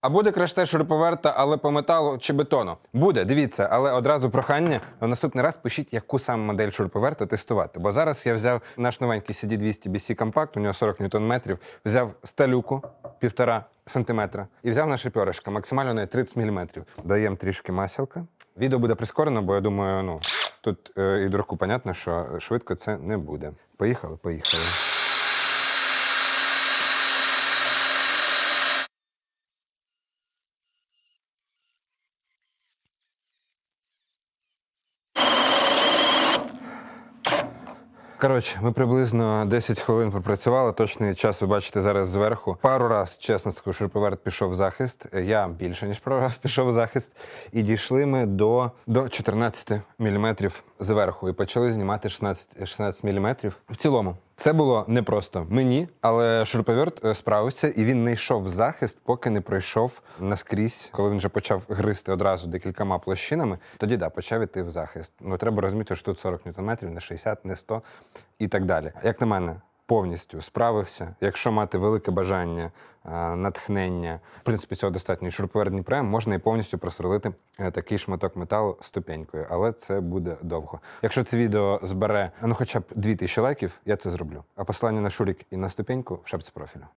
А буде краш-тест шуруповерта, але по металу чи бетону? Буде, дивіться, але одразу прохання. На наступний раз пишіть, яку саме модель шуруповерта тестувати. Бо зараз я взяв наш новенький CD200 BC Compact, у нього 40 ньютон-метрів, взяв сталюку півтора сантиметра і взяв наше пьоришко, максимально на 30 мм. Даємо трішки масілка. Відео буде прискорено, бо я думаю, ну тут е, і дураку понятно, що швидко це не буде. Поїхали, поїхали. Коротше, ми приблизно 10 хвилин попрацювали. Точний час ви бачите зараз зверху. Пару раз, чесно скажу, шуруповерт пішов в захист. Я більше ніж пару раз пішов в захист. І дійшли ми до, до 14 мм зверху. І почали знімати 16, 16 мм. В цілому. Це було непросто мені, але шуруповерт е, справився, і він не йшов в захист, поки не пройшов наскрізь. Коли він вже почав гризти одразу декількома площинами, тоді да, почав іти в захист. Ну треба розуміти, що тут 40 ньютон-метрів, не 60, не 100 і так далі. Як на мене, повністю справився. Якщо мати велике бажання, е, натхнення, в принципі, цього достатньо. І Шуруповерт можна і повністю просверлити е, такий шматок металу ступенькою, але це буде довго. Якщо це відео збере ну хоча б 2000 лайків, я це зроблю. А посилання на шурік і на ступеньку в шапці профілю.